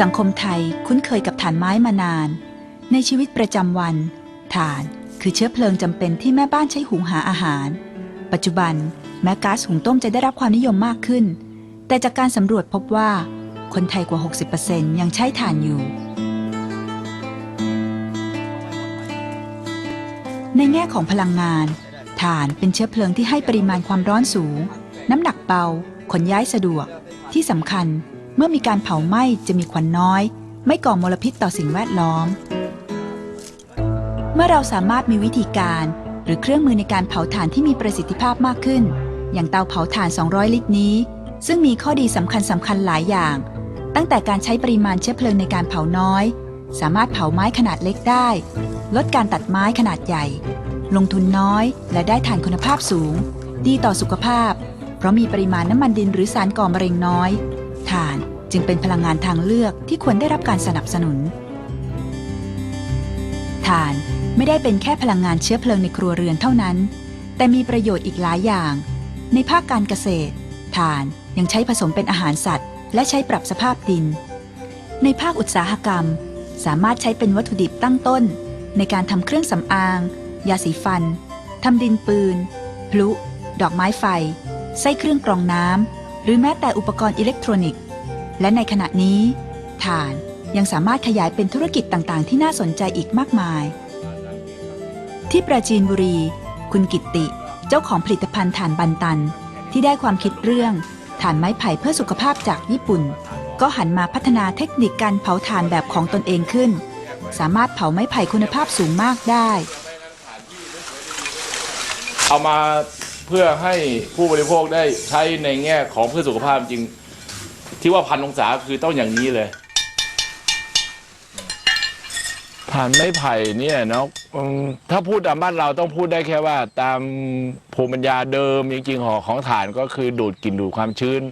สังคมไทยคุ้นเคยกับถ่านไม้มานาน ในชีวิตประจำวันถ่านคือเชื้อเพลิงจำเป็นที่แม่บ้านใช้หุงหาอาหาร ปัจจุบันแม้ก๊าซหุงต้มจะได้รับความนิยมมากขึ้น แต่จากการสำรวจพบว่า คนไทยกว่า 60%ยังใช้ถ่านอยู่ ในแง่ของพลังงานถ่านเป็นเชื้อเพลิงที่ให้ปริมาณความร้อนสูง น้ำหนักเบา ขนย้ายสะดวก ที่สำคัญ เมื่อมีการเผาไหม้จะมีควันน้อย ไม่ก่อมลพิษต่อสิ่งแวดล้อม เมื่อเราสามารถมีวิธีการ หรือเครื่องมือในการเผาถ่านที่มีประสิทธิภาพมากขึ้น อย่างเตาเผาถ่าน 200 ลิตรนี้ ซึ่งมีข้อดีสำคัญสำคัญหลายอย่าง ตั้งแต่การใช้ปริมาณเชื้อเพลิงในการเผาน้อย สามารถเผาไม้ขนาดเล็กได้ ลดการตัดไม้ขนาดใหญ่ ลงทุนน้อย และได้ถ่านคุณภาพสูง ดีต่อสุขภาพ เพราะมีปริมาณน้ำมันดินหรือสารก่อมะเร็งน้อย ถ่านจึงเป็นพลังงานทางเลือกที่ควรได้รับการสนับสนุน ถ่านไม่ได้เป็นแค่พลังงานเชื้อเพลิงในครัวเรือนเท่านั้น แต่มีประโยชน์อีกหลายอย่าง ในภาคการเกษตร ถ่านยังใช้ผสมเป็นอาหารสัตว์ และใช้ปรับสภาพดิน ในภาคอุตสาหกรรม สามารถใช้เป็นวัตถุดิบตั้งต้น ในการทำเครื่องสำอาง ยาสีฟันทำดินปืน พลุ ดอกไม้ไฟ ไส้เครื่องกรองน้ำ หรือแม้แต่อุปกรณ์อิเล็กทรอนิกส์ และในขณะนี้ถ่านยังสามารถขยายเป็นธุรกิจต่างๆ ที่น่าสนใจอีกมากมาย ที่ปราจีนบุรี คุณกิตติ เจ้าของผลิตภัณฑ์ถ่านบันตัน ที่ได้ความคิดเรื่องถ่านไม้ไผ่เพื่อสุขภาพจากญี่ปุ่น ก็หันมาพัฒนาเทคนิคการเผาถ่านแบบของตนเองขึ้น สามารถเผาไม้ไผ่คุณภาพสูงมากได้ เอามา เพื่อให้ผู้บริโภคได้ใช้ในแง่ของเพื่อสุขภาพจริง ที่ว่าพันองศาคือต้องอย่างนี้เลยฐานไม้ไผ่เนี่ยเนาะถ้าพูดตามบ้านเราต้องพูดได้แค่ว่า ตามภูมิปัญญาเดิมจริงๆของของฐานก็คือดูดกลิ่นดูดความชื้น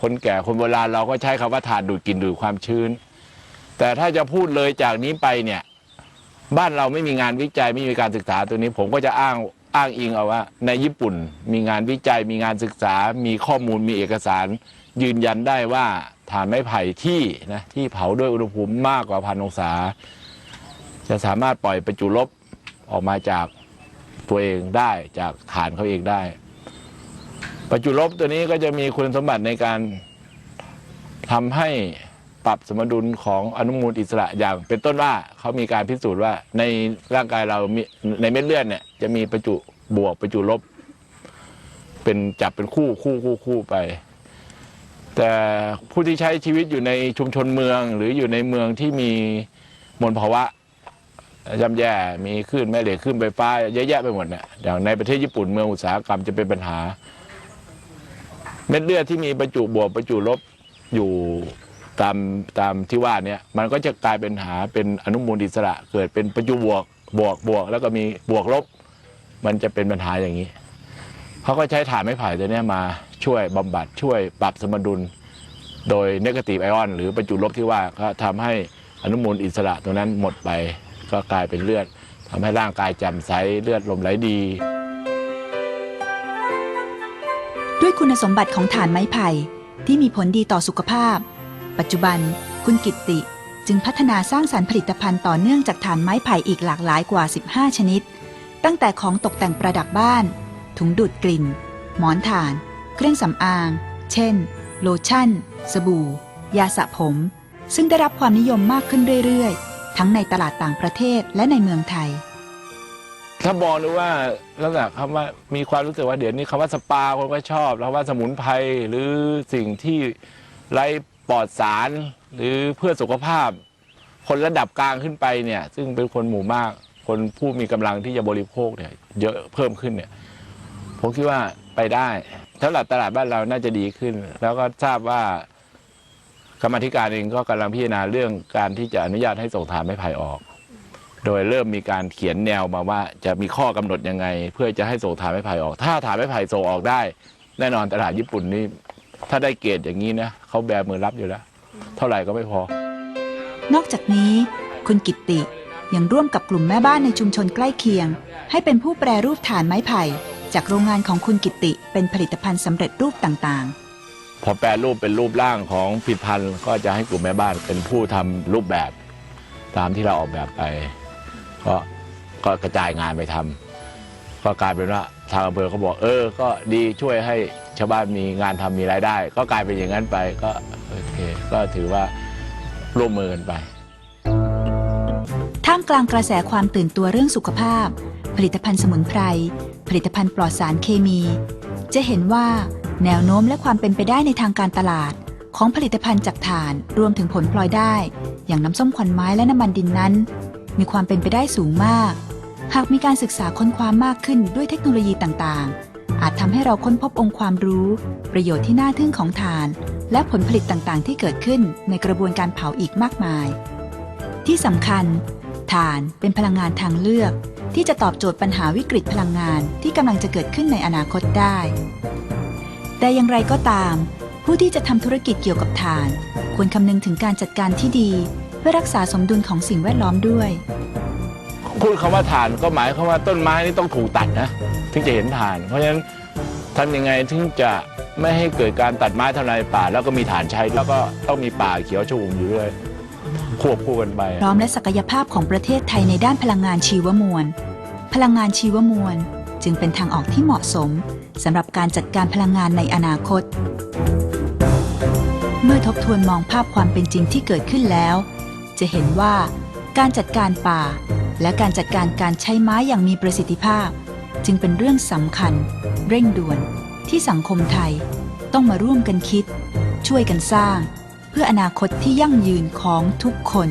คนแก่คนโบราณเราก็ใช้คำว่าฐานดูดกลิ่นดูดความชื้น แต่ถ้าจะพูดเลยจากนี้ไปเนี่ย บ้านเราไม่มีงานวิจัยไม่มีการศึกษาตัวนี้ ผมก็จะอ้าง อ้างอิงเอาว่า ในญี่ปุ่นมีงานวิจัยมีงานศึกษา มีข้อมูลมีเอกสาร ยืนยันได้ว่าฐานไม้ไผ่ที่นะที่เผาด้วยอุณหภูมิมากกว่าพันองศา จะสามารถปล่อยประจุลบออกมาจากตัวเองได้จากฐานเขาเองได้ ประจุลบตัวนี้ก็จะมีคุณสมบัติในการทำให้ปรับสมดุลของอนุมูลอิสระอย่าง เป็นต้นว่าเขามีการพิสูจน์ว่าในร่างกายเราในเม็ดเลือดเนี่ย จะมีประจุบวกประจุลบ เป็นจับเป็นคู่คู่คู่คู่ไป แต่ผู้ที่ใช้ชีวิตอยู่ในชุมชนเมืองหรืออยู่ในเมืองที่มีมลภาวะย่ำแย่มีคลื่นแม่เหล็กคลื่นไฟฟ้าเยอะแยะไปหมดเนี่ยอย่างในประเทศญี่ปุ่นเมืองอุตสาหกรรมจะเป็นปัญหา เม็ดเลือดที่มีประจุบวกประจุลบอยู่ตามตามที่ว่าเนี่ยมันก็จะกลายเป็นหาเป็นอนุมูลอิสระ เกิดเป็นประจุบวกบวกบวก แล้วก็มีบวกลบ มันจะเป็นปัญหาอย่างนี้เขาก็ใช้ถ่านไม้ไผ่ตัวนี้มาช่วยบำบัดช่วยปรับสมดุล โดยเนกาตีฟไอออน หรือประจุลบที่ว่าก็ทำให้อนุมูลอิสระตัวนั้นหมดไป ก็กลายเป็นเลือดทำให้ร่างกายแจ่มใสเลือดลมไหลดี ด้วยคุณสมบัติของถ่านไม้ไผ่ที่มีผลดีต่อสุขภาพ ปัจจุบันคุณกิตติจึงพัฒนาสร้างสรรค์ผลิตภัณฑ์ต่อเนื่องจากถ่านไม้ไผ่อีกหลากหลายกว่า 15 ชนิด ตั้งแต่ของตกแต่งประดับบ้าน ถุงดูดกลิ่น หมอนถ่าน เครื่องสำอาง เช่น โลชั่น สบู่ ยาสระผม ซึ่งได้รับความนิยมมากขึ้นเรื่อยๆ ทั้งในตลาดต่างประเทศและในเมืองไทย ถ้ามองดูว่าลักษณะคำว่ามีความรู้สึกว่าเดี๋ยวนี้คำว่าสปาคนก็ชอบแล้วว่าสมุนไพรหรือสิ่งที่ไร้ปลอดสาร หรือเพื่อสุขภาพ คนระดับกลางขึ้นไปเนี่ย ซึ่งเป็นคนหมู่มาก คนผู้มีกำลังที่จะบริโภคเนี่ยเยอะเพิ่มขึ้นเนี่ยผมคิดว่าไปได้สำหรับตลาดบ้านเราน่าจะดีขึ้น แล้วก็ทราบว่ากรรมธิการเองก็กำลังพิจารณาเรื่องการที่จะอนุญาตให้ส่งถ่านไม้ไผ่ออก โดยเริ่มมีการเขียนแนวมาว่าจะมีข้อกำหนดยังไง เพื่อจะให้ส่งถ่านไม้ไผ่ออก ถ้าถานไม้ไผ่ส่งออกได้ แน่นอนตลาดญี่ปุ่นนี่ถ้าได้เกรดอย่างนี้นะเขาแบมือรับอยู่แล้ว เท่าไหร่ก็ไม่พอ นอกจากนี้ คุณกิตติ ยังร่วมกับกลุ่มแม่บ้านในชุมชนใกล้เคียง ให้เป็นผู้แปรรูปถ่านไม้ไผ่ จากโรงงานของคุณกิติ เป็นผลิตภัณฑ์สำเร็จรูปต่างๆ พอแปลรูปเป็นรูปร่างของผลิดพันธุ์ก็จะให้กลุ่มแม่บ้านเป็นผู้ทำรูปแบบตามที่เราออกแบบไป ก็ก็กระจายงานไปทำก็กลายเป็นว่าทางอำเภอเขาบอกเออ ก็ดีช่วยให้ชาวบ้านมีงานทำมีรายได้ ก็กลายเป็นอย่างนั้นไปก็โอเคก็ถือว่าร่วมมือกันไป กลางกระแสความตื่นตัวเรื่องสุขภาพ ผลิตภัณฑ์สมุนไพร ผลิตภัณฑ์ปลอดสารเคมี จะเห็นว่าแนวโน้มและความเป็นไปได้ในทางการตลาด ของผลิตภัณฑ์จากถ่านรวมถึงผลพลอยได้ อย่างน้ำส้มควันไม้และน้ำมันดินนั้น มีความเป็นไปได้สูงมาก หากมีการศึกษาค้นคว้ามากขึ้นด้วยเทคโนโลยีต่างๆ อาจทำให้เราค้นพบองค์ความรู้ ประโยชน์ที่น่าทึ่งของถ่าน และผลผลิตต่างๆ ที่เกิดขึ้นในกระบวนการเผาอีกมากมาย ที่สำคัญ ถ่านเป็นพลังงานทางเลือก ที่จะตอบโจทย์ปัญหาวิกฤตพลังงานที่กำลังจะเกิดขึ้นในอนาคตได้ แต่อย่างไรก็ตาม ผู้ที่จะทำธุรกิจเกี่ยวกับถ่าน ควรคำนึงถึงการจัดการที่ดี เพื่อรักษาสมดุลของสิ่งแวดล้อมด้วย พูดคำว่าถ่านก็หมายความว่าต้นไม้นี่ต้องถูกตัดนะ ถึงจะเห็นถ่าน เพราะฉะนั้นทำยังไงถึงจะไม่ให้เกิดการตัดไม้ทำลายป่า แล้วก็มีถ่านใช้แล้วก็ต้องมีป่าเขียวชอุ่มอยู่ด้วย ควบคู่กันไป พร้อมและศักยภาพของประเทศไทยในด้านพลังงานชีวมวล พลังงานชีวมวล จึงเป็นทางออกที่เหมาะสมสำหรับการจัดการพลังงานในอนาคต เมื่อทบทวนมองภาพความเป็นจริงที่เกิดขึ้นแล้ว จะเห็นว่าการจัดการป่า และการจัดการการใช้ไม้อย่างมีประสิทธิภาพ จึงเป็นเรื่องสำคัญ เร่งด่วน ที่สังคมไทย ต้องมาร่วมกันคิด ช่วยกันสร้าง เพื่ออนาคตที่ยั่งยืนของทุกคน